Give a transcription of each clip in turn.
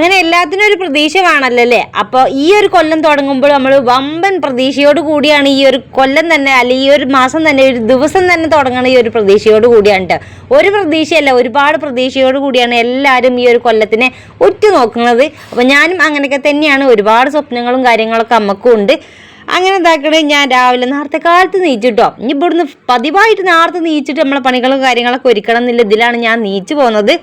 അങ്ങനെ എല്ലാത്തിനും ഒരു പ്രതീക്ഷ അല്ലേ? അപ്പോൾ ഈ ഒരു കൊല്ലം തുടങ്ങുമ്പോൾ നമ്മൾ വമ്പൻ പ്രതീക്ഷയോട് കൂടിയാണ് ഈ ഒരു കൊല്ലം തന്നെ അല്ലെ ഈ ഒരു മാസം തന്നെ ഒരു ദിവസം തന്നെ തുടങ്ങണ ഈ ഒരു പ്രതീക്ഷയോട് കൂടിയാണ്. ഒരു പ്രതീക്ഷയല്ല ഒരുപാട് പ്രതീക്ഷയോട് കൂടിയാണ് എല്ലാവരും ഈ ഒരു കൊല്ലത്തിനെ ഉറ്റുനോക്കുന്നത്. അപ്പോൾ ഞാനും അങ്ങനെയൊക്കെ തന്നെയാണ് ഒരുപാട് സ്വപ്നങ്ങളും കാര്യങ്ങളൊക്കെ അമ്മക്കും ഉണ്ട്. അങ്ങനെ ഇതാക്കണേ ഞാൻ രാവിലെ നേരത്തെ കാലത്ത് നീച്ചിട്ടോ. ഇനി ഇവിടുന്ന് പതിവായിട്ട് നേരത്തെ നീച്ചിട്ട് നമ്മളെ പണികളും കാര്യങ്ങളൊക്കെ ഒരുക്കണം എന്നുള്ള ഇതിലാണ് ഞാൻ നീച്ചു പോകുന്നത്.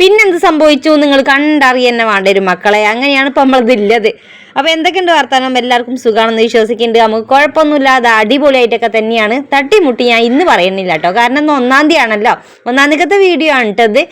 പിന്നെന്ത് സംഭവിച്ചു? നിങ്ങൾ കണ്ടറിയന്നെ വേണ്ട ഒരു മക്കളെ. അങ്ങനെയാണ് ഇപ്പം നമ്മളതില്ലത് അപ്പോൾ എന്തൊക്കെയുണ്ട് വർത്തമാനം എല്ലാവർക്കും സുഖമാണെന്ന് വിശ്വസിക്കുന്നുണ്ട്. നമുക്ക് കുഴപ്പമൊന്നുമില്ലാതെ അടിപൊളിയായിട്ടൊക്കെ തന്നെയാണ്. തട്ടിമുട്ടി ഞാൻ ഇന്ന് പറയുന്നില്ല കേട്ടോ. കാരണം ഇന്ന് ഒന്നാം തീയതി ആണല്ലോ ഒന്നാം തീയതിക്കത്തെ വീഡിയോ ആണ് കേട്ടത്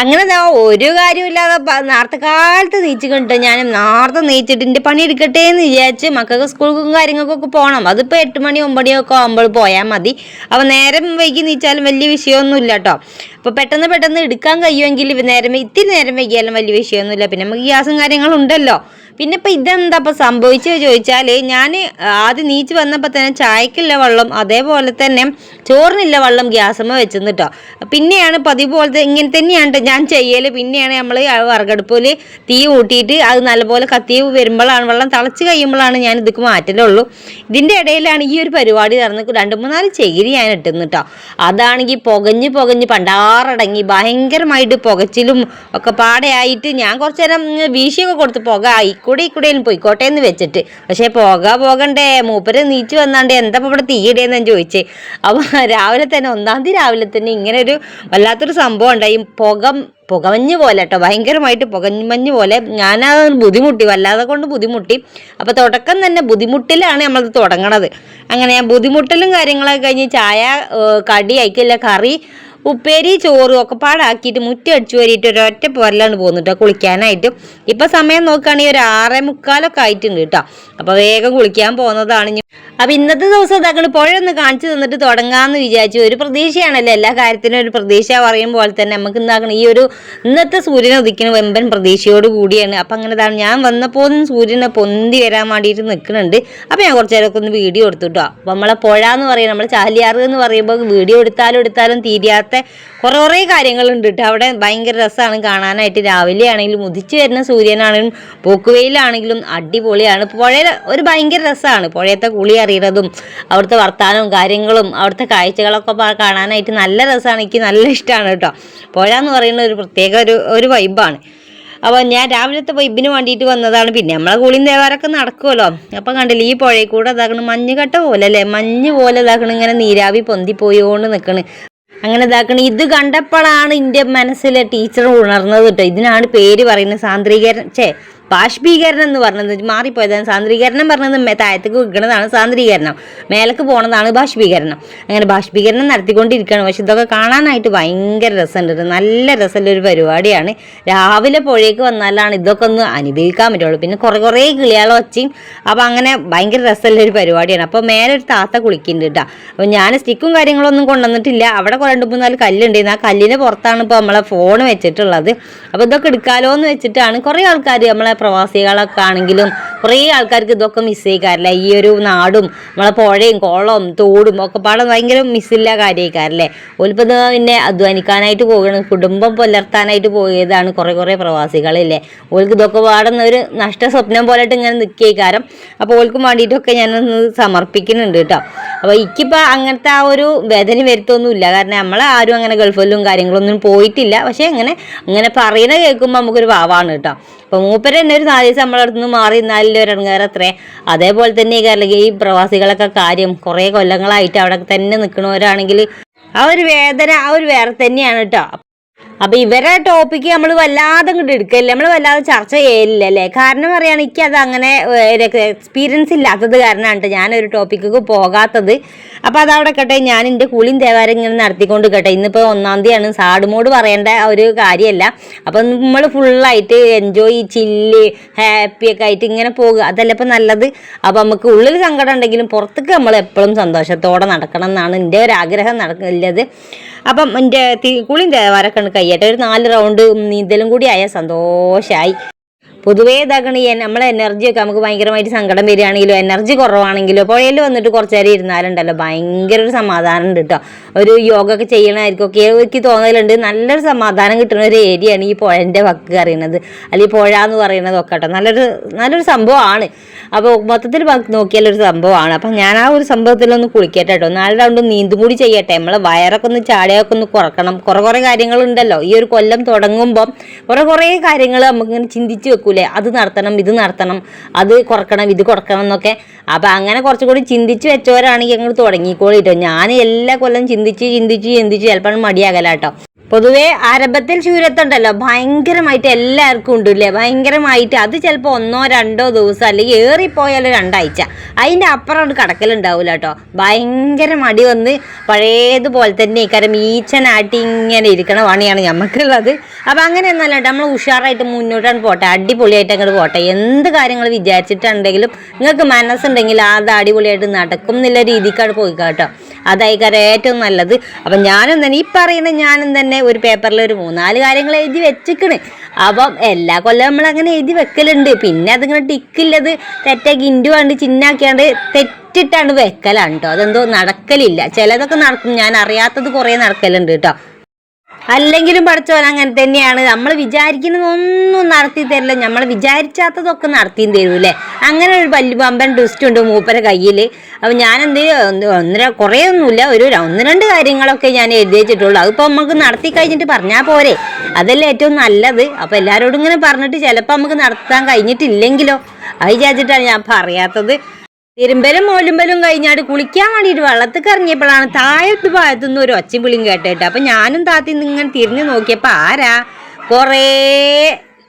അങ്ങനെ ഒരു കാര്യമില്ലാതെ നേരത്തെ കാലത്ത് നീച്ച് കണ്ടിട്ട് ഞാൻ നേരത്തെ നീച്ചിട്ട് എന്റെ പണി എടുക്കട്ടെ എന്ന് വിചാരിച്ച് മക്കൾക്ക് സ്കൂൾക്കും കാര്യങ്ങൾക്കൊക്കെ പോകണം അതിപ്പോൾ എട്ട് മണി ഒമ്പണിയൊക്കെ ആകുമ്പോൾ പോയാൽ മതി. അപ്പോൾ നേരം വൈകി നീച്ചാലും വലിയ വിഷയമൊന്നുമില്ല കേട്ടോ അപ്പോൾ പെട്ടെന്ന് പെട്ടെന്ന് എടുക്കാൻ കഴിയുമെങ്കിൽ നേരം ഇത്തിരി നേരം വൈകിയാലും വലിയ വിഷയമൊന്നുമില്ല. പിന്നെ നമുക്ക് ഗ്യാസും കാര്യങ്ങളും ഉണ്ടല്ലോ. പിന്നെ ഇപ്പം ഇതെന്താ ഇപ്പം സംഭവിച്ചത് ചോദിച്ചാൽ ഞാൻ ആദ്യം നീച്ച് വന്നപ്പോൾ തന്നെ ചായക്കില്ല വെള്ളം അതേപോലെ തന്നെ ചോറിനില്ല വെള്ളം ഗ്യാസമ്മ വെച്ചെന്ന് കേട്ടോ പിന്നെയാണ് പതിവ് പോലത്തെ ഇങ്ങനെ തന്നെയാണ് ഞാൻ ചെയ്യൽ പിന്നെയാണ് നമ്മൾ വിറകടുപ്പിൽ തീ കൂട്ടിയിട്ട് അത് നല്ലപോലെ കത്തി വരുമ്പോഴാണ് വെള്ളം തിളച്ച് കഴിയുമ്പോഴാണ് ഞാൻ ഇതൊക്കെ മാറ്റലുള്ളൂ. ഇതിന്റെ ഇടയിലാണ് ഈ ഒരു പരിപാടി നടന്ന് രണ്ട് മൂന്നാൽ ചകിരി ഞാൻ ഇട്ടുന്നു കേട്ടോ അതാണെങ്കിൽ പുകഞ്ഞ് പുകഞ്ഞ് പണ്ടാറടങ്ങി ഭയങ്കരമായിട്ട് പുകച്ചിലും ഒക്കെ പാടെയായിട്ട് ഞാൻ കുറച്ച് നേരം വീശിയൊക്കെ കൊടുത്ത് പുക ആയിക്കൂടെ ഇക്കൂടെയും പോയിക്കോട്ടെ എന്ന് വെച്ചിട്ട്. പക്ഷേ പോകാ പോകണ്ടേ മൂപ്പര് നീച്ച് വന്നാണ്ട് എന്താ ഇവിടെ തീയിടേന്ന് ഞാൻ ചോദിച്ചേ. അപ്പോൾ രാവിലെ തന്നെ ഒന്നാം തീയതി രാവിലെ തന്നെ ഇങ്ങനെ ഒരു വല്ലാത്തൊരു സംഭവം ഉണ്ടായി. പുകം പുകമഞ്ഞ് പോലെ കേട്ടോ ഭയങ്കരമായിട്ട് പുകമഞ്ഞ് പോലെ. ഞാനത് ബുദ്ധിമുട്ടി വല്ലാതെ കൊണ്ട് ബുദ്ധിമുട്ടി. അപ്പോൾ തുടക്കം തന്നെ ബുദ്ധിമുട്ടിലാണ് നമ്മളത് തുടങ്ങണത്. അങ്ങനെ ബുദ്ധിമുട്ടലും കാര്യങ്ങളൊക്കെ കഴിഞ്ഞ് ചായ കടി അയക്കില്ല കറി ഉപ്പേരി ചോറും ഒക്കെ പാടാക്കിയിട്ട് മുറ്റടിച്ചു വരിയിട്ട് ഒരൊറ്റ പോരലാണ് പോകുന്നത് കേട്ടോ കുളിക്കാനായിട്ട്. ഇപ്പം സമയം നോക്കുകയാണെങ്കിൽ ഒരു ആറേ മുക്കാലൊക്കെ ആയിട്ടുണ്ട് കേട്ടോ അപ്പോൾ വേഗം കുളിക്കാൻ പോകുന്നതാണ് അപ്പം ഇന്നത്തെ ദിവസം ഇതാക്കൾ ഒന്ന് കാണിച്ചു തന്നിട്ട് തുടങ്ങാമെന്ന് വിചാരിച്ചു. ഒരു പ്രതീക്ഷയാണല്ലോ എല്ലാ കാര്യത്തിനും ഒരു പ്രതീക്ഷ പറയും തന്നെ നമുക്ക് എന്താക്കണം ഈ ഒരു ഇന്നത്തെ സൂര്യനെ ഉദിക്കുന്ന വെമ്പൻ പ്രതീക്ഷയോട് കൂടിയാണ്. അപ്പം അങ്ങനെ ഇതാണ് ഞാൻ വന്നപ്പോൾ സൂര്യനെ പൊന്തി വരാൻ വേണ്ടിയിട്ട് നിൽക്കുന്നുണ്ട് അപ്പം ഞാൻ കുറച്ച് നേരമൊക്കെ ഒന്ന് വീഡിയോ എടുത്തു കേട്ടോ അപ്പം നമ്മളെ പുഴ എന്ന് പറയുന്നത് നമ്മൾ ചാലിയാറ് എന്ന് പറയുമ്പോൾ വീഡിയോ എടുത്താലും എടുത്താലും തീരാത്ത കുറേ കുറേ കാര്യങ്ങളുണ്ട് കേട്ടോ അവിടെ ഭയങ്കര രസമാണ് കാണാനായിട്ട് രാവിലെ ആണെങ്കിലും ഉദിച്ചു വരുന്ന സൂര്യനാണെങ്കിലും പോക്കുവെയിലാണെങ്കിലും അടിപൊളിയാണ്. പുഴയിൽ ഒരു ഭയങ്കര രസമാണ് പുഴയത്തെ കുളി അറിയുന്നതും അവിടുത്തെ വർത്താനവും കാര്യങ്ങളും അവിടുത്തെ കാഴ്ചകളൊക്കെ കാണാനായിട്ട് നല്ല രസമാണ് എനിക്ക് നല്ല ഇഷ്ടമാണ് കേട്ടോ പുഴ എന്ന് പറയുന്ന ഒരു പ്രത്യേക ഒരു ഒരു വൈബാണ് അപ്പോൾ ഞാൻ രാവിലത്തെ വൈബിന് വേണ്ടിയിട്ട് വന്നതാണ്. പിന്നെ നമ്മളെ കുളിയും ദേവാരൊക്കെ നടക്കുമല്ലോ അപ്പം കണ്ടില്ല ഈ പുഴയിൽ കൂടെ ഇതാക്കണം മഞ്ഞുകട്ട പോലെ അല്ലേ? മഞ്ഞ് പോലെ ഇതാക്കണം ഇങ്ങനെ നീരാവി പൊന്തി പോയോണ്ട് നിൽക്കണ് അങ്ങനെ ഇതാക്കണം. ഇത് കണ്ടപ്പോഴാണ് എന്റെ മനസ്സിലെ ടീച്ചർ ഉണർന്നത് കേട്ടോ ഇതിനാണ് പേര് പറയുന്നത് സാന്ദ്രീകരണം ചേ ബാഷ്പീകരണം എന്ന് പറഞ്ഞത് മാറിപ്പോയതാണ്. സാന്ദ്രീകരണം പറഞ്ഞത് താഴത്തേക്ക് വിൽക്കുന്നതാണ് സാന്ദ്രീകരണം. മേലേക്ക് പോണതാണ് ബാഷ്പീകരണം. അങ്ങനെ ബാഷ്പീകരണം നടത്തിക്കൊണ്ടിരിക്കുകയാണ്. പക്ഷെ ഇതൊക്കെ കാണാനായിട്ട് ഭയങ്കര രസമുണ്ട് നല്ല രസമുള്ള ഒരു പരിപാടിയാണ്. രാവിലെ പുഴയ്ക്ക് വന്നാലാണ് ഇതൊക്കെ ഒന്ന് അനുഭവിക്കാൻ പറ്റുള്ളൂ. പിന്നെ കുറേ കുറേ കിളികളെ വച്ചയും അപ്പോൾ അങ്ങനെ ഭയങ്കര രസമുള്ള ഒരു പരിപാടിയാണ്. അപ്പോൾ മേലെ ഒരു താത്ത കുളിക്കുന്നുണ്ട് കേട്ടോ. അപ്പോൾ ഞാൻ സ്റ്റിക്കും കാര്യങ്ങളൊന്നും കൊണ്ടുവന്നിട്ടില്ല. അവിടെ കുറേ രണ്ട് മൂന്നാൽ കല്ലുണ്ടായിരുന്നു ആ കല്ലിന് പുറത്താണ് ഇപ്പോൾ നമ്മളെ ഫോൺ വെച്ചിട്ടുള്ളത്. അപ്പോൾ ഇതൊക്കെ എടുക്കാലോ എന്ന് വെച്ചിട്ടാണ് കുറേ ആൾക്കാർ നമ്മളെ പ്രവാസികളൊക്കെ ആണെങ്കിലും കുറേ ആൾക്കാർക്ക് ഇതൊക്കെ മിസ് ചെയ്യിക്കാറില്ല? ഈ ഒരു നാടും നമ്മളെ പുഴയും കുളവും തോടും ഒക്കെ പാടം ഭയങ്കര മിസ്സില്ല കാര്യക്കാരല്ലേ? ഒലിപ്പം പിന്നെ അധ്വാനിക്കാനായിട്ട് പോവുകയാണ് കുടുംബം പുലർത്താനായിട്ട് പോയതാണ് കുറേ കുറേ പ്രവാസികളല്ലേ? ഓൾക്ക് ഇതൊക്കെ പാടുന്ന ഒരു നഷ്ട സ്വപ്നം പോലെയിട്ട് ഇങ്ങനെ നിൽക്കേക്കാരം അപ്പോൾ ഓൾക്കും വേണ്ടിയിട്ടൊക്കെ ഞാനൊന്ന് സമർപ്പിക്കുന്നുണ്ട് കേട്ടോ. അപ്പോൾ എനിക്കിപ്പോൾ അങ്ങനത്തെ ആ ഒരു വേദന വരുത്തൊന്നുമില്ല കാരണം നമ്മളെ ആരും അങ്ങനെ ഗൾഫിലും കാര്യങ്ങളൊന്നും പോയിട്ടില്ല. പക്ഷേ അങ്ങനെ അങ്ങനെ പറയുന്നത് കേൾക്കുമ്പോൾ നമുക്കൊരു ഭാവമാണ് കേട്ടോ. അപ്പോൾ മൂപ്പര് തന്നെ ഒരു നാല് ദിവസം നിന്ന് മാറി നിന്നാലില്ല ഒരു ഇറങ്ങാറത്രേ അതേപോലെ തന്നെ ഈ അല്ലെങ്കിൽ ഈ പ്രവാസികളൊക്കെ കാര്യം കുറേ കൊല്ലങ്ങളായിട്ട് അവിടെ തന്നെ നിൽക്കണവരാണെങ്കിൽ ആ ഒരു വേദന ആ ഒരു വേറെ തന്നെയാണ് കേട്ടോ അപ്പൊ ഇവരുടെ ടോപ്പിക്ക് നമ്മൾ വല്ലാതെ ഇങ്ങോട്ട് എടുക്കില്ല? നമ്മൾ വല്ലാതെ ചർച്ച ചെയ്യലില്ല അല്ലേ? കാരണം പറയുകയാണെങ്കിൽ എനിക്ക് അത് അങ്ങനെ എക്സ്പീരിയൻസ് ഇല്ലാത്തത് കാരണമാണ് ഒരു ടോപ്പിക്ക് പോകാത്തത്. അപ്പൊ അതവിടെ കേട്ടെ ഞാൻ എന്റെ കുളിയും തേവാരം ഇങ്ങനെ നടത്തിക്കൊണ്ട് കേട്ടെ ഇന്നിപ്പോ ഒന്നാം തീയതിയാണ്. സാഡുമോട് പറയേണ്ട ഒരു കാര്യമല്ല അപ്പൊ നമ്മൾ ഫുള്ളായിട്ട് എൻജോയ് ചില്ല് ഹാപ്പി ഒക്കെ ആയിട്ട് ഇങ്ങനെ പോകുക അതല്ല ഇപ്പം നല്ലത്. അപ്പൊ നമുക്ക് ഉള്ളിൽ സങ്കടം ഉണ്ടെങ്കിലും പുറത്തേക്ക് നമ്മൾ എപ്പോഴും സന്തോഷത്തോടെ നടക്കണം എന്നാണ് എന്റെ ഒരു ആഗ്രഹം നടക്കില്ലത് അപ്പം എന്റെ കുളിയും വരക്കണ് കയ്യട്ടെ ഒരു നാല് റൗണ്ട് നീന്തലും കൂടി ആയാൽ സന്തോഷമായി പൊതുവേ ഇതാക്കണ നമ്മളെ എനർജിയൊക്കെ നമുക്ക് ഭയങ്കരമായിട്ട് സങ്കടം വരികയാണെങ്കിലോ എനർജി കുറവാണെങ്കിലോ പുഴയിൽ വന്നിട്ട് കുറച്ച് നേരം ഇരുന്നാലുണ്ടല്ലോ ഭയങ്കര ഒരു സമാധാനം ഉണ്ട് കേട്ടോ ഒരു യോഗ ഒക്കെ ചെയ്യണമായിരിക്കും ഒക്കെ തോന്നലുണ്ട്. നല്ലൊരു സമാധാനം കിട്ടുന്ന ഒരു ഏരിയയാണ് ഈ പുഴന്റെ വക്ക് അറിയുന്നത് അല്ലെങ്കിൽ പുഴ എന്ന് പറയുന്നത് ഒക്കെ കേട്ടോ നല്ലൊരു നല്ലൊരു സംഭവമാണ്. അപ്പോൾ മൊത്തത്തിൽ നോക്കിയാൽ ഒരു സംഭവമാണ്. അപ്പം ഞാൻ ആ ഒരു സംഭവത്തിലൊന്ന് കുളിക്കട്ടെ കേട്ടോ നാല് റൗണ്ട് നീന്തും കൂടി ചെയ്യട്ടെ. നമ്മളെ വയറൊക്കെ ഒന്ന് ചാടയൊക്കെ ഒന്ന് കുറക്കണം. കുറേ കുറേ കാര്യങ്ങളുണ്ടല്ലോ. ഈ ഒരു കൊല്ലം തുടങ്ങുമ്പം കുറേ കുറേ കാര്യങ്ങൾ നമുക്കിങ്ങനെ ചിന്തിച്ച് വെക്കൂലേ അത് നടത്തണം ഇത് നടത്തണം അത് കുറക്കണം ഇത് കുറക്കണം എന്നൊക്കെ. അപ്പം അങ്ങനെ കുറച്ചും കൂടി ചിന്തിച്ച് വെച്ചവരാണെങ്കിൽ ഞങ്ങൾ തുടങ്ങിക്കോളിട്ടോ. ഞാൻ എല്ലാ കൊല്ലം ചിന്തിച്ച് ചിന്തിച്ച് ചിന്തിച്ച് ചിലപ്പോൾ മടിയാകല കേട്ടോ പൊതുവേ ആരംഭത്തിൽ ശൂരത്തുണ്ടല്ലോ ഭയങ്കരമായിട്ട് എല്ലാവർക്കും ഉണ്ട് ഇല്ലേ ഭയങ്കരമായിട്ട് അത് ചിലപ്പോൾ ഒന്നോ രണ്ടോ ദിവസം അല്ലെങ്കിൽ ഏറിപ്പോയാലോ രണ്ടാഴ്ച. അതിന്റെ അപ്പുറം കടക്കലുണ്ടാവില്ല കേട്ടോ. ഭയങ്കര മടി വന്ന് പഴയതുപോലെ തന്നെ കാരണം ഈച്ചനാട്ടി ഇങ്ങനെ ഇരിക്കണ പണിയാണ് നമുക്കുള്ളത് അപ്പം അങ്ങനെയൊന്നല്ല കേട്ടോ. നമ്മൾ ഉഷാറായിട്ട് മുന്നോട്ടാണ് പോട്ടെ. അടിപൊളിയായിട്ട് അങ്ങോട്ട് പോട്ടെ. എന്ത് കാര്യങ്ങൾ വിചാരിച്ചിട്ടുണ്ടെങ്കിലും നിങ്ങൾക്ക് മനസ്സുണ്ടെങ്കിൽ അത് അടിപൊളിയായിട്ട് നടക്കും എന്നുള്ള രീതിക്കാണ് പോയി കേട്ടോ. അതായിക്കാരം ഏറ്റവും നല്ലത്. അപ്പം ഞാനും തന്നെ ഈ പറയുന്ന ഞാനും തന്നെ ഒരു പേപ്പറിൽ ഒരു മൂന്നാൽ കാര്യങ്ങൾ എഴുതി വെച്ചിക്കണ്. അപ്പം എല്ലാ കൊല്ലം നമ്മൾ അങ്ങനെ എഴുതി വെക്കലുണ്ട്. പിന്നെ അതിങ്ങനെ ടിക്കില്ലത് തെറ്റാക്കി ഇൻഡു കണ്ട് ചിന്നാക്കിയാണ്ട് തെറ്റിട്ടാണ് വെക്കലാണ് കേട്ടോ അതെന്തോ നടക്കലില്ല. ചിലതൊക്കെ നടക്കും. ഞാൻ അറിയാത്തത് കുറേ നടക്കലുണ്ട് കേട്ടോ അല്ലെങ്കിലും പഠിച്ചവൻ അങ്ങനെ തന്നെയാണ്. നമ്മൾ വിചാരിക്കുന്നതൊന്നും നടത്തി തരില്ല. നമ്മൾ വിചാരിച്ചാത്തതൊക്കെ നടത്തിയും തരൂല്ലേ അങ്ങനെ ഒരു പല്ലു പമ്പൻ ട്വിസ്റ്റ് ഉണ്ട് മൂപ്പര കയ്യിൽ അപ്പം ഞാൻ എന്ത് ഒന്നര കുറേ ഒന്നുമില്ല ഒരു ഒന്ന് രണ്ട് കാര്യങ്ങളൊക്കെ ഞാൻ എഴുതി വെച്ചിട്ടുള്ളൂ അതിപ്പോൾ നമുക്ക് നടത്തി കഴിഞ്ഞിട്ട് പറഞ്ഞാൽ പോരെ. അതല്ലേ ഏറ്റവും നല്ലത്. അപ്പോൾ എല്ലാവരോടും ഇങ്ങനെ പറഞ്ഞിട്ട് ചിലപ്പോൾ നമുക്ക് നടത്താൻ കഴിഞ്ഞിട്ടില്ലെങ്കിലോ? അത് വിചാരിച്ചിട്ടാണ് ഞാൻ പറയാത്തത്. തിരുമ്പലും മോലുമ്പലും കഴിഞ്ഞാട് കുളിക്കാൻ വേണ്ടിയിട്ട് വെള്ളത്തിൽ കറങ്ങിയപ്പോഴാണ് താഴത്ത് ഭാഗത്തു നിന്ന് ഒരു ഒച്ചയും വിളിയും കേട്ടിട്ട് അപ്പൊ ഞാനും താത്തി ഇങ്ങനെ തിരിഞ്ഞു നോക്കിയപ്പോ ആരാ? കുറേ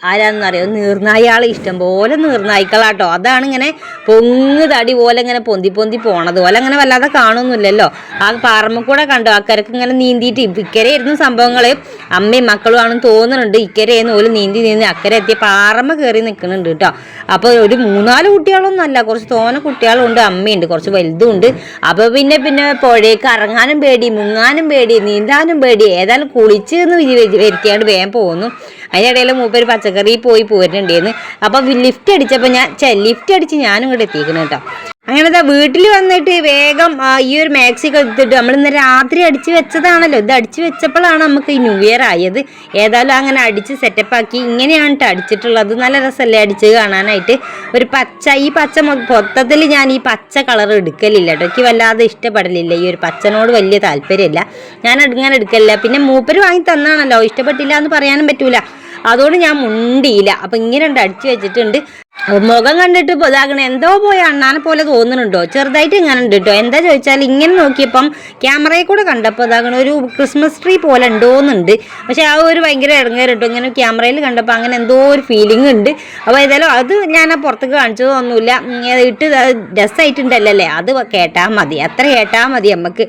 ആരാന്നറിയോ? നീർനായാൾ ഇഷ്ടം പോലെ നീർനായ്ക്കളാട്ടോ. അതാണ് ഇങ്ങനെ പൊങ്ങ് തടി പോലെ ഇങ്ങനെ പൊന്തി പൊന്തി പോണത്. പോലെ അങ്ങനെ വല്ലാതെ കാണുന്നില്ലല്ലോ ആ പാറമ്മ കൂടെ കണ്ടു? അക്കരക്ക് ഇങ്ങനെ നീന്തിയിട്ട് ഇക്കരെയായിരുന്നു സംഭവങ്ങൾ അമ്മയും മക്കളും ആണെന്ന് തോന്നുന്നുണ്ട്. ഇക്കരയെന്ന് ഓൽ നീന്തി നീന്തി അക്കരെ എത്തിയ പാറമ്മ കയറി നിൽക്കുന്നുണ്ട് കേട്ടോ. അപ്പോൾ ഒരു മൂന്നാൽ കുട്ടികളൊന്നും അല്ല കുറച്ച് തോനെ കുട്ടികളുണ്ട് അമ്മയുണ്ട് കുറച്ച് വലുതും ഉണ്ട് അപ്പോൾ പിന്നെ പിന്നെ പുഴയ്ക്ക് ഇറങ്ങാനും പേടി മുങ്ങാനും പേടി നീന്താനും പേടി. ഏതായാലും കുളിച്ച് എന്ന് വരുത്തിയാണ്ട് വേഗം പോകുന്നു അതിനിടയിൽ മൂപ്പര് പച്ചക്കറി പോയി പോരുന്നുണ്ടേന്ന്. അപ്പം ലിഫ്റ്റ് അടിച്ചപ്പോൾ ഞാൻ ലിഫ്റ്റ് അടിച്ച് ഞാനും ഇങ്ങോട്ട് എത്തിക്കണം കേട്ടോ. അങ്ങനത്തെ വീട്ടിൽ വന്നിട്ട് വേഗം ഈ ഒരു മാക്സി എടുത്തിട്ട് നമ്മൾ ഇന്ന് രാത്രി അടിച്ച് വെച്ചതാണല്ലോ. ഇത് അടിച്ച് വെച്ചപ്പോഴാണ് നമുക്ക് ഈ ന്യൂ ഇയർ ആയത്. ഏതായാലും അങ്ങനെ അടിച്ച് സെറ്റപ്പ് ആക്കി ഇങ്ങനെയാണ് കേട്ടോ അടിച്ചിട്ടുള്ളത്. നല്ല രസമല്ലേ അടിച്ച് കാണാനായിട്ട്. ഒരു പച്ച ഈ പച്ച മൊത്തത്തിൽ ഞാൻ ഈ പച്ച കളർ എടുക്കലില്ല കേട്ടോ എനിക്ക് വല്ലാതെ ഇഷ്ടപ്പെടലില്ല. ഈ ഒരു പച്ചനോട് വലിയ താല്പര്യമില്ല. ഞാൻ അങ്ങനെ എടുക്കലില്ല. പിന്നെ മൂപ്പര് വാങ്ങി തന്നാണല്ലോ. ഇഷ്ടപ്പെട്ടില്ല എന്ന് പറയാനും പറ്റൂല. അതുകൊണ്ട് ഞാൻ മുണ്ടിയില്ല. അപ്പം ഇങ്ങനെ ഉണ്ട് അടിച്ചു വെച്ചിട്ടുണ്ട്. മുഖം കണ്ടിട്ട് ഇപ്പോൾ ഇതാകണ എന്തോ പോയ അണ്ണാനെ പോലെ തോന്നുന്നുണ്ടോ? ചെറുതായിട്ട് ഇങ്ങനെ ഉണ്ട് കേട്ടോ എന്താ ചോദിച്ചാൽ ഇങ്ങനെ നോക്കിയപ്പം ക്യാമറയിൽ കൂടെ കണ്ടപ്പോൾ ഇതാകണ ഒരു ക്രിസ്മസ് ട്രീ പോലെ ഉണ്ടോന്നുണ്ട്. പക്ഷെ ആ ഒരു ഭയങ്കര ഇറങ്ങേറ് കേട്ടോ ഇങ്ങനെ ക്യാമറയിൽ കണ്ടപ്പോൾ അങ്ങനെ എന്തോ ഒരു ഫീലിംഗ് ഉണ്ട്. അപ്പോൾ ഏതായാലും അത് ഞാൻ ആ പുറത്തേക്ക് കാണിച്ചതൊന്നുമില്ല. ഇട്ട് രസമായിട്ടുണ്ടല്ലേ അത് കേട്ടാൽ മതി. അത്ര കേട്ടാൽ മതി നമുക്ക്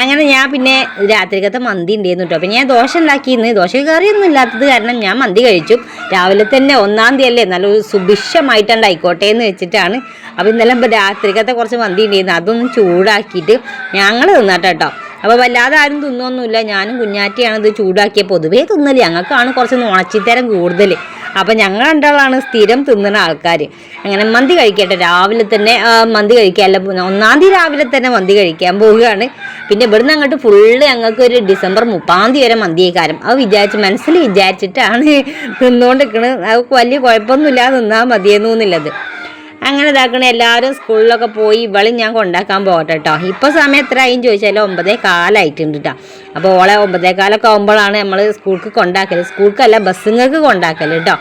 അങ്ങനെ ഞാൻ പിന്നെ രാത്രിക്കത്തെ മന്തി ഉണ്ടായിരുന്നു കേട്ടോ അപ്പം ഞാൻ ദോശ ഉണ്ടാക്കിയിരുന്നു ദോശ കറിയൊന്നും ഇല്ലാത്തത് കാരണം ഞാൻ മന്തി കഴിച്ചു. രാവിലെ തന്നെ ഒന്നാം തീയതി അല്ലേ? നല്ലൊരു സുഭിക്ഷമായിട്ടുണ്ട് ആയിക്കോട്ടെ എന്ന് വെച്ചിട്ടാണ്. അപ്പോൾ ഇന്നലെ രാത്രിക്കത്തെ കുറച്ച് മന്തി ഉണ്ടായിരുന്നു. അതൊന്നും ചൂടാക്കിയിട്ട് ഞങ്ങൾ തിന്നാട്ടോ കേട്ടോ അപ്പോൾ വല്ലാതെ ആരും തിന്നൊന്നുമില്ല. ഞാനും കുഞ്ഞാറ്റിയാണ് ഇത് ചൂടാക്കിയ. പൊതുവേ തിന്നൽ. ഞങ്ങൾക്കാണ് കുറച്ച് ഉണച്ചിത്തരം കൂടുതൽ അപ്പം ഞങ്ങൾ രണ്ടാളാണ് സ്ഥിരം തിന്നുന്ന ആൾക്കാർ അങ്ങനെ മന്തി കഴിക്കട്ടെ. രാവിലെ തന്നെ മന്തി കഴിക്കാല്ല ഒന്നാം തീയതി രാവിലെ തന്നെ മന്തി കഴിക്കാൻ പോവുകയാണ്. പിന്നെ ഇവിടുന്ന് അങ്ങോട്ട് ഫുള്ള് ഞങ്ങൾക്ക് ഒരു ഡിസംബർ മുപ്പാം തീയതി വരെ മന്തിയേക്കാരം. അത് വിചാരിച്ച് മനസ്സിൽ വിചാരിച്ചിട്ടാണ് നിന്നുകൊണ്ടിരിക്കുന്നത് അത് വലിയ കുഴപ്പമൊന്നുമില്ല നിന്നാൽ മതിയെന്നുള്ളത് അങ്ങനെ ഇതാക്കണ. എല്ലാവരും സ്കൂളിലൊക്കെ പോയി ഇവളും ഞാൻ കൊണ്ടാക്കാൻ പോകട്ടെ കേട്ടോ ഇപ്പോൾ സമയം എത്ര ആയി ചോദിച്ചാൽ ഒമ്പതേ കാലായിട്ടുണ്ട് കേട്ടോ അപ്പോൾ ഓളെ ഒമ്പതേ കാലൊക്കെ ആകുമ്പോഴാണ് നമ്മൾ സ്കൂൾക്ക് കൊണ്ടാക്കൽ സ്കൂൾക്കല്ല ബസ്സുങ്ങൾക്ക് കൊണ്ടാക്കൽ കേട്ടോ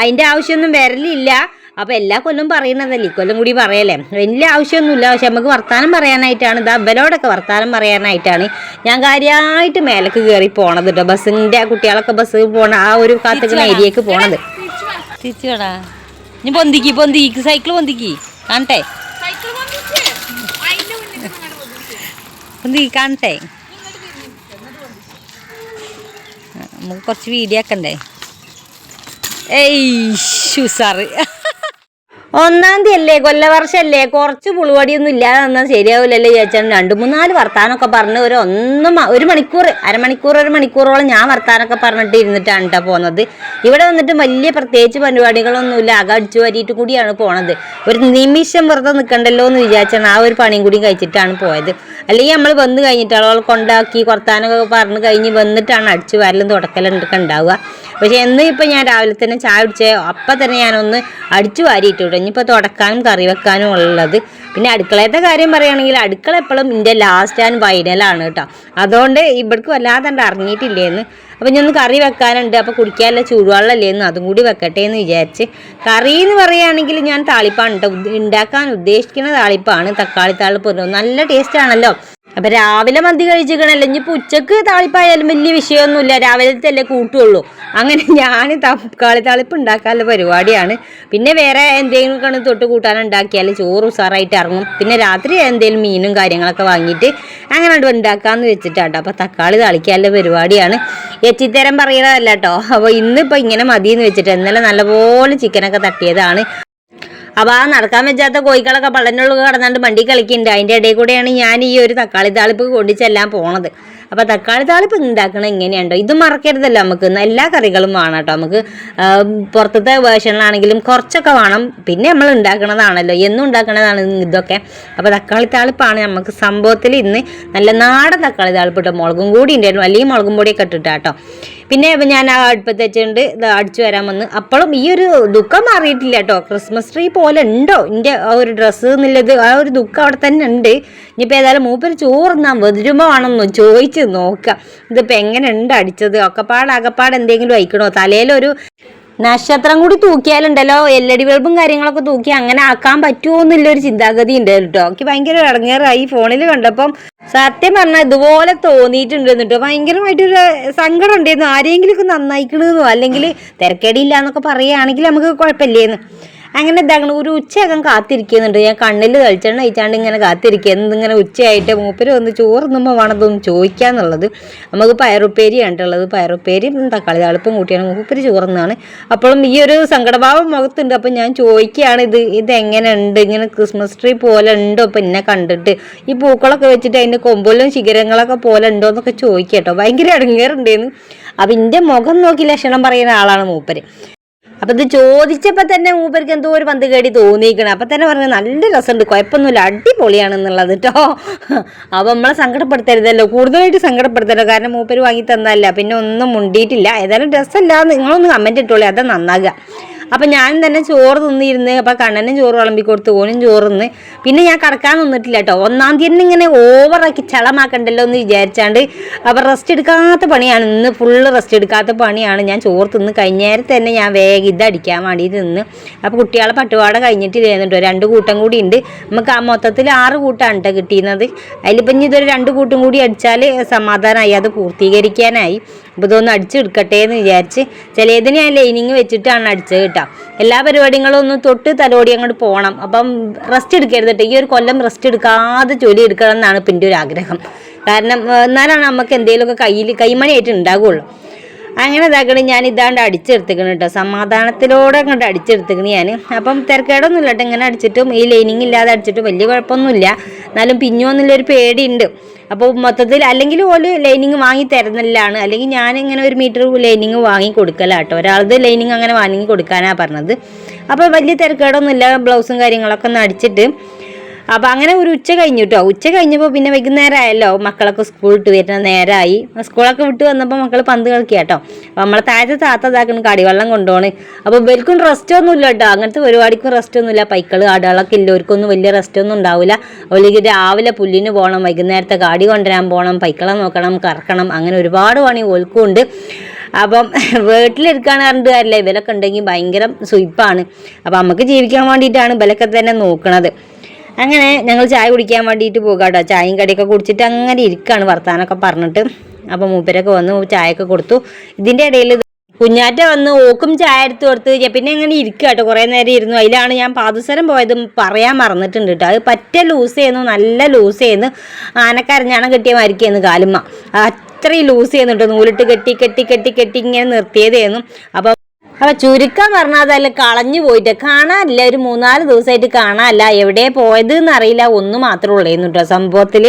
അതിന്റെ ആവശ്യമൊന്നും വരലില്ല. അപ്പോൾ എല്ലാ കൊല്ലം പറയുന്നതല്ലേ ഇക്കൊല്ലം കൂടി പറയല്ലേ? വലിയ ആവശ്യമൊന്നുമില്ല. പക്ഷെ നമുക്ക് വർത്താനം പറയാനായിട്ടാണ്. ഇതാ ഇവരോടൊക്കെ വർത്താനം പറയാനായിട്ടാണ് ഞാൻ കാര്യമായിട്ട് മേലേക്ക് കയറി പോണത് കേട്ടോ ബസ്സിന്റെ കുട്ടികളൊക്കെ ബസ് പോണ ആ ഒരു കാത്തുക്കുന്ന ഏരിയക്ക് പോണത്. തിരിച്ചുടാ നീ പൊന്തിക്ക് പൊന്തിക്ക്. സൈക്കിൾ പൊന്തിക്ക്. കാണട്ടെ. പൊന്തിക്ക്. കാണട്ടെ. നമുക്ക് കുറച്ച് വീഡിയോ ആക്കണ്ടേ? ഏയ് ഷുസാറ് ഒന്നാം തീയതി അല്ലേ? കൊല്ലവർഷല്ലേ കുറച്ച് പുളുവടിയൊന്നും ഇല്ലാതെ തന്നാൽ ശരിയാവില്ലല്ലേ ചേച്ചൻ? രണ്ട് മൂന്നാൽ വർത്താനൊക്കെ പറഞ്ഞ് ഒരു ഒന്ന് ഒരു മണിക്കൂർ അരമണിക്കൂർ ഒരു മണിക്കൂറോളം ഞാൻ വർത്താനൊക്കെ പറഞ്ഞിട്ട് ഇരുന്നിട്ടാണ് കേട്ടോ പോകുന്നത് ഇവിടെ വന്നിട്ട് വലിയ പ്രത്യേകിച്ച് പരിപാടികളൊന്നുമില്ല. ആകെ അടിച്ചു വരിയിട്ട് കൂടിയാണ് പോണത്. ഒരു നിമിഷം വെറുതെ നിൽക്കണ്ടല്ലോ എന്ന് വിചാരിച്ചാണ് ആ ഒരു പണിയും കൂടി കഴിച്ചിട്ടാണ് പോയത്. അല്ലെങ്കിൽ നമ്മൾ വന്ന് കഴിഞ്ഞിട്ട് അവൾ കൊണ്ടാക്കി കുറത്താനൊക്കെ പറഞ്ഞു കഴിഞ്ഞ് വന്നിട്ടാണ് അടിച്ചു വരലും തുടക്കലും ഒക്കെ ഉണ്ടാവുക. പക്ഷെ എന്ന് ഇപ്പം ഞാൻ രാവിലെ തന്നെ ചായ കുടിച്ചേ അപ്പം തന്നെ ഞാനൊന്ന് അടിച്ചു വാരിയിട്ട് വിടും ഇനിയിപ്പോൾ തുടക്കാനും കറി വെക്കാനും ഉള്ളത്. പിന്നെ അടുക്കളയത്തെ കാര്യം പറയുകയാണെങ്കിൽ അടുക്കള എപ്പോഴും എന്റെ ലാസ്റ്റ് ആൻഡ് ഫൈനലാണ് കേട്ടോ. അതുകൊണ്ട് ഇവിടേക്ക് വല്ലാതെ അറിഞ്ഞിട്ടില്ലേന്ന് അപ്പം ഞാൻ കറി വെക്കാനുണ്ട്. അപ്പോൾ കുടിക്കാനുള്ള ചൂടുവെള്ളമല്ലേന്ന് അതും കൂടി വെക്കട്ടെ എന്ന് വിചാരിച്ച്. കറി എന്ന് പറയുകയാണെങ്കിൽ ഞാൻ താളിപ്പാണ് കേട്ടോ. ഉണ്ടാക്കാൻ ഉദ്ദേശിക്കുന്ന താളിപ്പാണ്. തക്കാളി താളിപ്പ്. നല്ല ടേസ്റ്റ് ആണല്ലോ. അപ്പൊ രാവിലെ മന്തി കഴിച്ചിരിക്കണല്ലോ? ഇനിയിപ്പൊ ഉച്ചയ്ക്ക് താളിപ്പായാലും വലിയ വിഷയമൊന്നുമില്ല. രാവിലത്തെ അല്ലേ കൂട്ടുള്ളൂ. അങ്ങനെ ഞാൻ തക്കാളി താളിപ്പ് ഉണ്ടാക്കാനുള്ള പരിപാടിയാണ്. പിന്നെ വേറെ എന്തെങ്കിലും കണ്ണ് തൊട്ട് കൂട്ടാൻ ഉണ്ടാക്കിയാൽ ചോറ് ഉസാറായിട്ട് ഇറങ്ങും. പിന്നെ രാത്രി എന്തെങ്കിലും മീനും കാര്യങ്ങളൊക്കെ വാങ്ങിയിട്ട് അങ്ങനെ അങ്ങട് ഉണ്ടാക്കാന്ന് വെച്ചിട്ടാട്ടോ. അപ്പൊ തക്കാളി താളിക്കാനുള്ള പരിപാടിയാണ്. എച്ചിത്തരം പറയുന്നതല്ല കേട്ടോ അപ്പോൾ ഇന്നിപ്പോൾ ഇങ്ങനെ മതിയെന്ന് വെച്ചിട്ട് ഇന്നലെ നല്ലപോലെ ചിക്കനൊക്കെ തട്ടിയതാണ്. അപ്പൊ ആ നടക്കാൻ വെച്ചാത്ത കോഴികളൊക്കെ പള്ളനുള്ളിൽ കടന്നാണ്ട് വണ്ടി കളിക്കുന്നുണ്ട് അതിന്റെ ഇടയിൽ കൂടെയാണ് ഞാൻ ഈ ഒരു തക്കാളി താളിപ്പ് കൊണ്ടിച്ചെല്ലാം പോണത്. അപ്പൊ തക്കാളി താളിപ്പ് ഉണ്ടാക്കണത് എങ്ങനെയുണ്ടോ? ഇത് മറക്കരുതല്ലോ നമുക്ക്. എല്ലാ കറികളും വേണം കേട്ടോ. നമുക്ക് പുറത്തത്തെ വേർഷനിലാണെങ്കിലും കുറച്ചൊക്കെ വേണം. പിന്നെ നമ്മൾ ഉണ്ടാക്കണതാണല്ലോ. എന്നും ഉണ്ടാക്കണതാണ് ഇതൊക്കെ. അപ്പൊ തക്കാളി താളിപ്പാണ് നമുക്ക് സംഭവത്തിൽ ഇന്ന് നല്ല നാടൻ തക്കാളി താളിപ്പ് കേട്ടോ മുളകും കൂടി ഉണ്ടായിരുന്നു. അല്ലെങ്കിൽ മുളകും പൊടിയൊക്കെ ഇട്ടിട്ടാ കേട്ടോ പിന്നെ ഞാൻ ആ അടുപ്പത്ത് വെച്ചിട്ടുണ്ട് ഇത് അടിച്ചു വരാൻ വന്ന്. അപ്പോഴും ഈ ഒരു ദുഃഖം മാറിയിട്ടില്ല കേട്ടോ. ക്രിസ്മസ് ട്രീ പോലെ ഉണ്ടോ? എന്റെ ആ ഒരു ഡ്രസ്സ് എന്നുള്ളത് ആ ഒരു ദുഃഖം അവിടെ തന്നെ ഉണ്ട്. ഇനിയിപ്പോൾ ഏതായാലും മൂപ്പര് ചോറുന്നാൻ വരുമ്പോൾ ആണെന്ന് ചോദിച്ച് നോക്കാം. ഇതിപ്പോൾ എങ്ങനെ ഉണ്ട് അടിച്ചത്? ഒക്കെപ്പാട് അകപ്പാട് എന്തെങ്കിലും അയക്കണോ തലയിലൊരു നക്ഷത്രം കൂടി തൂക്കിയാലുണ്ടല്ലോ. എൽ ഇ ഡി ബൾബും കാര്യങ്ങളൊക്കെ തൂക്കി അങ്ങനെ ആക്കാൻ പറ്റുമോ എന്നുള്ള ഒരു ചിന്താഗതി ഉണ്ട് കേട്ടോ എനിക്ക് ഭയങ്കര ഇടങ്ങേറായി. ഫോണിൽ കണ്ടപ്പം സത്യം പറഞ്ഞാൽ ഇതുപോലെ തോന്നിയിട്ടുണ്ട് എന്നിട്ട് ഭയങ്കരമായിട്ടൊരു സങ്കടം ഉണ്ടായിരുന്നു. ആരെങ്കിലും ഒക്കെ നന്നായിക്കണെന്നോ? അല്ലെങ്കിൽ തിരക്കേടിയില്ല എന്നൊക്കെ പറയുകയാണെങ്കിൽ നമുക്ക് കുഴപ്പമില്ലേന്ന്. അങ്ങനെ ഇതാകണം ഒരു ഉച്ചയാകാൻ കാത്തിരിക്കുന്നുണ്ട്. ഞാൻ കണ്ണിൽ തളിച്ചെണ്ണ കഴിച്ചാണ്ട് ഇങ്ങനെ കാത്തിരിക്കുന്നത് ഇങ്ങനെ ഉച്ചയായിട്ട് മൂപ്പര് വന്ന് ചോറുന്നുമ്പോൾ വേണതൊന്ന് ചോദിക്കാന്നുള്ളത്. നമുക്ക് പയറുപ്പേരി കണ്ടുള്ളത് പയറുപ്പേരി തക്കാളി താളിപ്പും കൂട്ടിയാണ് മൂപ്പര് ചോറുന്നാണ്. അപ്പോഴും ഈ ഒരു സങ്കടഭാവം മുഖത്തുണ്ട്. അപ്പം ഞാൻ ചോദിക്കുകയാണ് ഇത് ഇത് എങ്ങനെ ഉണ്ട്? ഇങ്ങനെ ക്രിസ്മസ് ട്രീ പോലെ ഉണ്ടോ? ഇപ്പം എന്നെ കണ്ടിട്ട്. ഈ പൂക്കളൊക്കെ വെച്ചിട്ട് അതിന്റെ കൊമ്പലും ശിഖരങ്ങളൊക്കെ പോലെ ഉണ്ടോ എന്നൊക്കെ ചോദിക്കട്ടോ ഭയങ്കര ഇടങ്ങേറുണ്ടേന്ന് അപ്പം എന്റെ മുഖം നോക്കി ലക്ഷണം പറയുന്ന ആളാണ് മൂപ്പര്. അപ്പൊ ഇത് ചോദിച്ചപ്പോ തന്നെ മൂപ്പർക്ക് എന്തോ ഒരു പന്ത് കേടി തോന്നിയിരിക്കണം അപ്പൊ തന്നെ പറഞ്ഞു നല്ല രസമുണ്ട് കുഴപ്പമൊന്നുമില്ല അടിപൊളിയാണെന്നുള്ളത് കേട്ടോ അപ്പൊ നമ്മളെ സങ്കടപ്പെടുത്തരുതല്ലോ കൂടുതലായിട്ട് സങ്കടപ്പെടുത്തല്ലോ കാരണം മൂപ്പര് വാങ്ങി തന്നല്ല പിന്നെ ഒന്നും മുണ്ടിയിട്ടില്ല. ഏതായാലും രസമല്ല നിങ്ങളൊന്ന് കമന്റ് ഇട്ടോളി അതാ നന്നാകുക അപ്പൊ ഞാനും തന്നെ ചോറ് തിന്നിരുന്ന് അപ്പൊ കണ്ണനും ചോറ് വിളമ്പി കൊടുത്തു ഓനും ചോറ് പിന്നെ ഞാൻ കടക്കാൻ നിന്നിട്ടില്ല കേട്ടോ ഒന്നാം തീയതി ഇങ്ങനെ ഓവറാക്കി ചളമാക്കണ്ടല്ലോ എന്ന് വിചാരിച്ചാണ്ട് അപ്പൊ റെസ്റ്റ് എടുക്കാത്ത പണിയാണ്. ഇന്ന് ഫുള്ള് റെസ്റ്റ് എടുക്കാത്ത പണിയാണ്. ഞാൻ ചോറ് തിന്ന് കഴിഞ്ഞ നേരത്തെ തന്നെ ഞാൻ വേഗം അടിക്കാൻ വേണ്ടി നിന്ന്. അപ്പൊ കുട്ടികളെ പട്ടുപാട കഴിഞ്ഞിട്ടില്ലായിരുന്നു കേട്ടോ രണ്ട് കൂട്ടം കൂടി ഉണ്ട് നമുക്ക് ആ മൊത്തത്തിൽ ആറ് കൂട്ടാണ് കേട്ടോ കിട്ടിയിരുന്നത്. അതിലിപ്പം ഇനി ഇതൊരു രണ്ട് കൂട്ടും കൂടി അടിച്ചാൽ സമാധാനമായി അത് പൂർത്തീകരിക്കാനായി. അപ്പോൾ ഇതൊന്ന് അടിച്ചെടുക്കട്ടെ എന്ന് വിചാരിച്ച് ചിലതിന് ഞാൻ ലൈനിങ് വെച്ചിട്ടാണ് അടിച്ചത് കേട്ടോ. എല്ലാ പരിപാടികളും ഒന്ന് തൊട്ട് തലോടി അങ്ങോട്ട് പോകണം. അപ്പം റെസ്റ്റ് എടുക്കരുത് കേട്ടോ. ഈ ഒരു കൊല്ലം റെസ്റ്റ് എടുക്കാതെ ജോലി എടുക്കണം എന്നാണ് എന്റെ ഒരു ആഗ്രഹം. കാരണം എന്നാലാണ് നമുക്ക് എന്തെങ്കിലുമൊക്കെ കയ്യിൽ കൈമണിയായിട്ട് ഉണ്ടാകുള്ളൂ അങ്ങനെ ഇതാക്കണ ഞാൻ ഇതാണ്ട് അടിച്ചെടുത്തിക്കണം കേട്ടോ. സമാധാനത്തിലൂടെ അങ്ങോട്ട് അടിച്ചെടുത്തിക്കണ് ഞാൻ അപ്പം തിരക്കേടൊന്നും ഇല്ല കേട്ടോ. ഇങ്ങനെ അടിച്ചിട്ടും ഈ ലൈനിങ് ഇല്ലാതെ അടിച്ചിട്ടും വലിയ കുഴപ്പമൊന്നുമില്ല. എന്നാലും പിന്നോന്നുള്ളൊരു പേടിയുണ്ട്. അപ്പോൾ മൊത്തത്തിൽ അല്ലെങ്കിൽ ഓൽ ലൈനിങ് വാങ്ങി തരുന്നില്ലാണ് അല്ലെങ്കിൽ ഞാൻ ഇങ്ങനെ ഒരു മീറ്റർ ലൈനിങ് വാങ്ങി കൊടുക്കലാട്ടോ ഒരാളത് ലൈനിങ് അങ്ങനെ വാങ്ങി കൊടുക്കാനാണ് പറഞ്ഞത്. അപ്പോൾ വലിയ തിരക്കേടൊന്നുമില്ല. ബ്ലൗസും കാര്യങ്ങളൊക്കെ ഒന്ന് അടിച്ചിട്ട് അപ്പോൾ അങ്ങനെ ഒരു ഉച്ച കഴിഞ്ഞു കേട്ടോ ഉച്ച കഴിഞ്ഞപ്പോൾ പിന്നെ വൈകുന്നേരം ആയല്ലോ മക്കളൊക്കെ സ്കൂൾ വിട്ട് വരുന്ന നേരമായി സ്കൂളൊക്കെ വിട്ട് വന്നപ്പോൾ മക്കൾ പന്ത് കളിക്കുക കേട്ടോ അപ്പോൾ നമ്മളെ താഴത്തെ താത്ത ഇതാക്കണം കടിവെള്ളം കൊണ്ടുപോണ് അപ്പോൾ ഇവർക്കും റെസ്റ്റ് ഒന്നും ഇല്ല കേട്ടോ അങ്ങനത്തെ പരിപാടിക്കും റെസ്റ്റ് ഒന്നുമില്ല. പൈക്കൾ ആടുകളൊക്കെ ഇല്ലവർക്കൊന്നും വലിയ റെസ്റ്റ് ഒന്നും ഉണ്ടാവില്ല അവർക്ക് രാവിലെ പുല്ലിന് പോകണം വൈകുന്നേരത്തെ കാടി കൊണ്ടുവരാൻ പോകണം പൈക്കളെ നോക്കണം കറക്കണം അങ്ങനെ ഒരുപാട് പണി ഓൽക്കും ഉണ്ട്. അപ്പം വീട്ടിലിരിക്കാൻ പറഞ്ഞിട്ട് കാര്യമില്ല. ഇവരൊക്കെ ഉണ്ടെങ്കിൽ ഭയങ്കര സുയിപ്പാണ് അപ്പം നമുക്ക് ജീവിക്കാൻ വേണ്ടിയിട്ടാണ് ഇവരൊക്കെ തന്നെ നോക്കണത്. അങ്ങനെ ഞങ്ങൾ ചായ കുടിക്കാൻ വേണ്ടിയിട്ട് പോകാം കേട്ടോ. ചായയും കടിയൊക്കെ കുടിച്ചിട്ട് അങ്ങനെ ഇരിക്കുകയാണ് വർത്താനൊക്കെ പറഞ്ഞിട്ട്. അപ്പോൾ മൂപ്പരൊക്കെ വന്ന് ചായയൊക്കെ കൊടുത്തു. ഇതിന്റെ ഇടയിൽ കുഞ്ഞാറ്റ വന്ന് ഓക്കും ചായ എടുത്ത് കൊടുത്ത് പിന്നെ ഇങ്ങനെ ഇരിക്കുക കേട്ടോ. കുറേ നേരം ഇരുന്നു. അതിലാണ് ഞാൻ പാദസരം പോയതും പറയാൻ മറന്നിട്ടുണ്ട് കേട്ടോ. അത് പറ്റ ലൂസ് ചെയ്യുന്നു നല്ല ലൂസ് ചെയ്യുന്നു ആനക്കരഞ്ഞാണം കെട്ടിയ മരിക്കുന്നു കാലുമ്മ. അത്രയും ലൂസ് ചെയ്യുന്നുണ്ട് നൂലിട്ട് കെട്ടി കെട്ടി കെട്ടി കെട്ടി ഇങ്ങനെ നിർത്തിയതായിരുന്നു. അപ്പം അപ്പൊ ചുരുക്കം പറഞ്ഞാൽ അതല്ല കളഞ്ഞു പോയിട്ട്. കാണാനില്ല ഒരു മൂന്നാൽ ദിവസമായിട്ട് കാണാനില്ല. എവിടെ പോയത് എന്നറിയില്ല ഒന്ന് മാത്രമേ ഉള്ളേന്നു കേട്ടോ സംഭവത്തിൽ.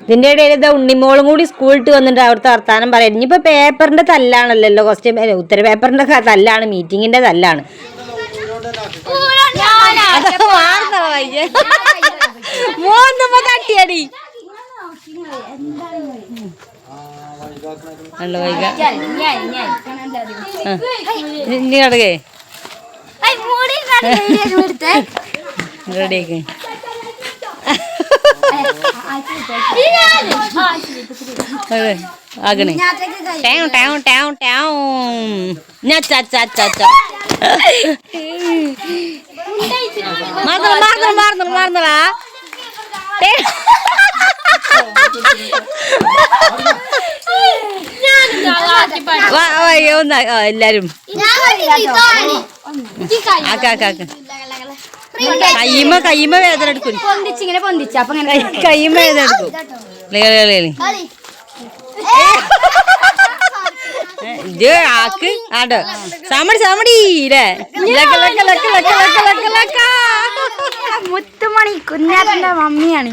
ഇതിന്റെ ഇടയിൽ ഇതാ ഉണ്ണിമോളും കൂടി സ്കൂളിട്ട് വന്നിട്ട് അവിടുത്തെ വർത്താനം പറയാം ഇനിയിപ്പോ പേപ്പറിന്റെ തല്ലാണല്ലോ ക്വസ്റ്റ്യൻ ഉത്തര പേപ്പറിന്റെ ക- തല്ലാണ് മീറ്റിങ്ങിന്റെ തല്ലാണ്. മൂന്നുമ്പോ ഞാൻ നല്ല വൈക ഇനി കടകേ റെഡിയാക്ക്. ആകണേ ടാവും ടാവും ടാവും ടാവും ഞാ ചാ ചാ ചാ മാറുന്നു മാറുന്നു മാറുന്നു മാറുന്നടാ ഒന്ന് എല്ലാരും. വേദന എടുക്കും പൊന്തിച്ചിങ്ങനെ പൊന്തിച്ച അപ്പൊ ഇങ്ങനെ വേദന എടുക്കും. ഇത് ആക്ക് ആട്ടോ സാമടി സാമടി ഇല്ലേ ലക്ക ലക്ക ലക്ക ലക്ക ലക്ക ലക്ക ലക്ക മുത്തുമണി കുഞ്ഞാറ്റന്റെ മമ്മിയാണ്.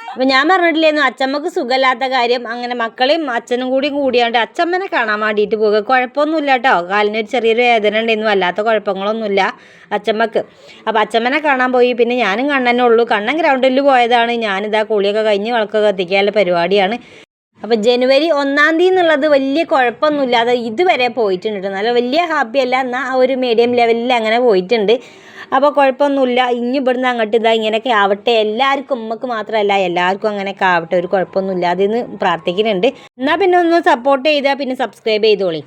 അപ്പൊ ഞാൻ പറഞ്ഞിട്ടില്ലായിരുന്നു അച്ചമ്മക്ക് സുഖമില്ലാത്ത കാര്യം അങ്ങനെ മക്കളെയും അച്ഛനും കൂടി കൂടിയാണ്ട് അച്ചമ്മനെ കാണാൻ വേണ്ടിയിട്ട് പോകുക കുഴപ്പമൊന്നുമില്ല കേട്ടോ. കാലിനൊരു ചെറിയൊരു വേദന ഉണ്ടായിരുന്നു അല്ലാത്ത കുഴപ്പങ്ങളൊന്നുമില്ല അച്ചമ്മക്ക് അപ്പോൾ അച്ചമ്മനെ കാണാൻ പോയി. പിന്നെ ഞാനും കണ്ണനെ ഉള്ളൂ. കണ്ണൻ ഗ്രൗണ്ടിൽ പോയതാണ്. ഞാനിതാ കുളിയൊക്കെ കഴിഞ്ഞ് വിളക്കൊക്കെ എത്തിക്കാനുള്ള പരിപാടിയാണ്. അപ്പോൾ ജനുവരി ഒന്നാം തീയതി എന്നുള്ളത് വലിയ കുഴപ്പമൊന്നുമില്ലാതെ ഇതുവരെ പോയിട്ടുണ്ട് നല്ല വലിയ ഹാപ്പി അല്ല. എന്നാൽ ആ ഒരു മീഡിയം ലെവലിൽ അങ്ങനെ പോയിട്ടുണ്ട്. അപ്പോൾ കുഴപ്പമൊന്നുമില്ല. ഇനി ഇവിടുന്ന് അങ്ങോട്ട് ഇതാ ഇങ്ങനെയൊക്കെ ആവട്ടെ. എല്ലാവർക്കും ഉമ്മക്ക് മാത്രമല്ല എല്ലാവർക്കും അങ്ങനെയൊക്കെ ആവട്ടെ. ഒരു കുഴപ്പമൊന്നുമില്ലാതെ എന്ന് പ്രാർത്ഥിക്കുന്നുണ്ട്. എന്നാൽ പിന്നെ ഒന്ന് സപ്പോർട്ട് ചെയ്താൽ പിന്നെ സബ്സ്ക്രൈബ് ചെയ്തോളി.